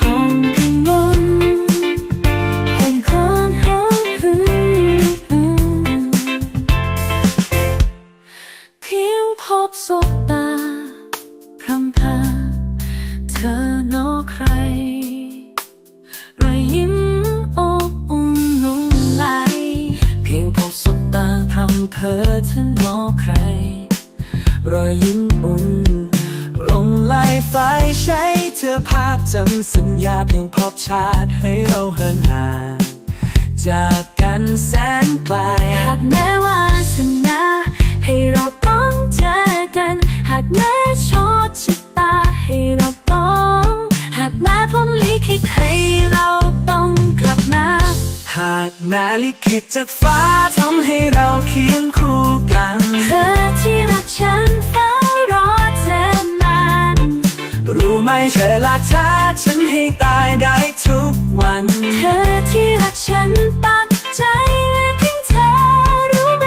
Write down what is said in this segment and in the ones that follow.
ห้องข้างบนแห่งความหอมหึงเพียงพบสบตาพรำพาเธอนอกใครรอยยิ้ม รอยยิ้มอุ่นลงไหลไฟใช้เธอภาพจำสัญญาเพียงพบชาติให้เราเหินห่างจากกันแสนไกลหากแม้ว่าสัญญาให้เราต้องเจอกัน หากแม้โชดชะตาให้เราต้อง หากแม้พรมลิขิตให้เราต้องกลับมา หากแม้ลิขิตจากฟ้าทำให้เราเคียง รักเธอฉันให้ตายได้ทุกวันเธอที่รักฉันปักใจและเพียงเธอรู้ไหม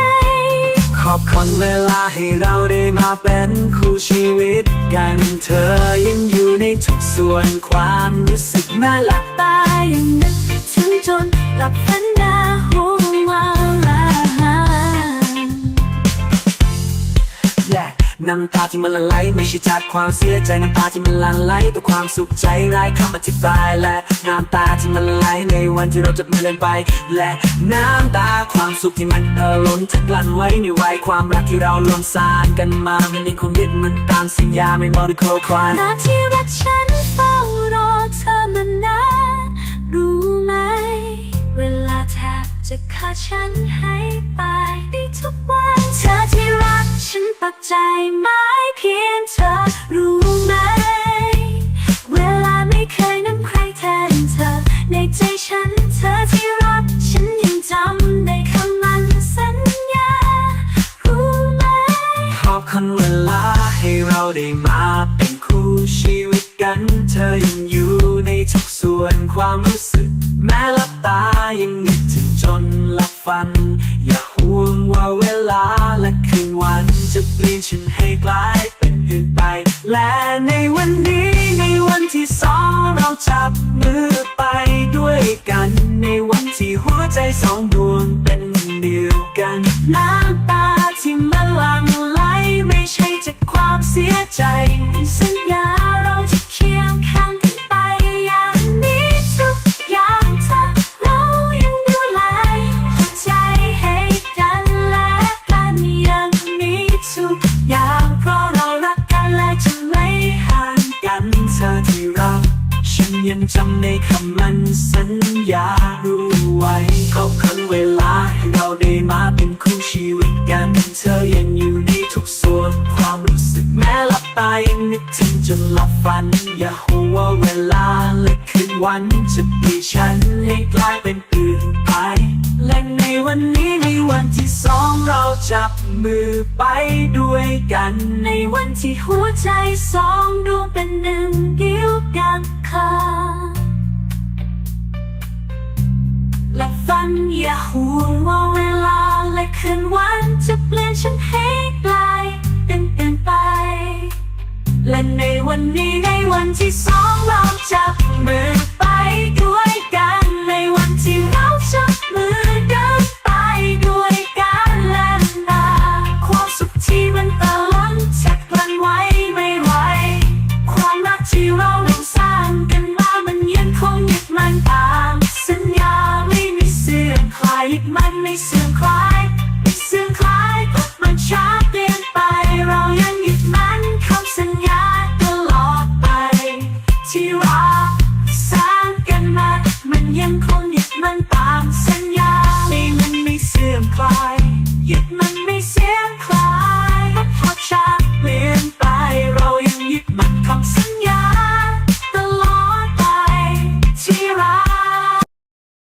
ขอบคุณเวลาให้เราได้มาเป็นคู่ชีวิตกันเธอยังอยู่ในทุกส่วนความรู้สึกแม้หลับตายังนึกถึงจนหลับฝันดา น้ำตาที่มันลั่งไหลไม่ใช่จากความเสียใจน้ำตาที่มันหลั่งไหลตัวความสุขใจไร้ายคำอธิบายและน้ำตาที่มันไหลในวันที่เราจะมือเดินไป และน้ำตาความสุขที่มันเออล้นจะกลั้นไว้ในวัยความรักที่เราลงสานกันมามันยังคงยึดมันตามสัญญาไม่มองด้วยโคควันนาที่รักฉันเฝ้ารอเธอมานานรู้ไหม เวลาแทบจะขาฉันให้ ปักใจไม้เพียงเธอรู้ไหม เวลาไม่เคยนั้นใครแทนเธอ ในใจฉันเธอที่รัก ฉันยังจำในคำมันสัญญา รู้ไหมขอบคุณเวลาให้เราได้มาเป็นคู่ชีวิตกัน เธอยังอยู่ในทุกส่วนความรู้สึก แม้หลับตายังนึกถึงจนหลับฝัน อย่าห่วงว่าเวลา ลี่ยนฉันให้กลายเป็นอื่นไป และในวันนี้ในวันที่สองเราจับมือไปด้วยกัน ในวันที่หัวใจสองดวงเป็นเดียวกันนะ จำในคำมันสัญญารู้ไว้เขาคันเวลาให้เราได้มาเป็นคู่ชีวิตกันเธอยังอยู่ในทุกส่วนความรู้สึกแม้หลับตายังนึกถึงจนหลับฝัน อย่าห่วงว่าเวลาและคืนวันจะเปลี่ยนฉันให้กลายเป็นอื่นไปและในวันนี้ในวันที่สองเราจับมือไปด้วยกัน ในวันที่หัวใจสองดวงเป็นหนึ่งเดียวกัน ค่ะและฝันอย่าห่วงว่าเวลาและคืนวันจะเปลี่ยนฉันให้กลายเป็นเปลี่ยนไป และในวันนี้ในวันที่สองเราจับมือ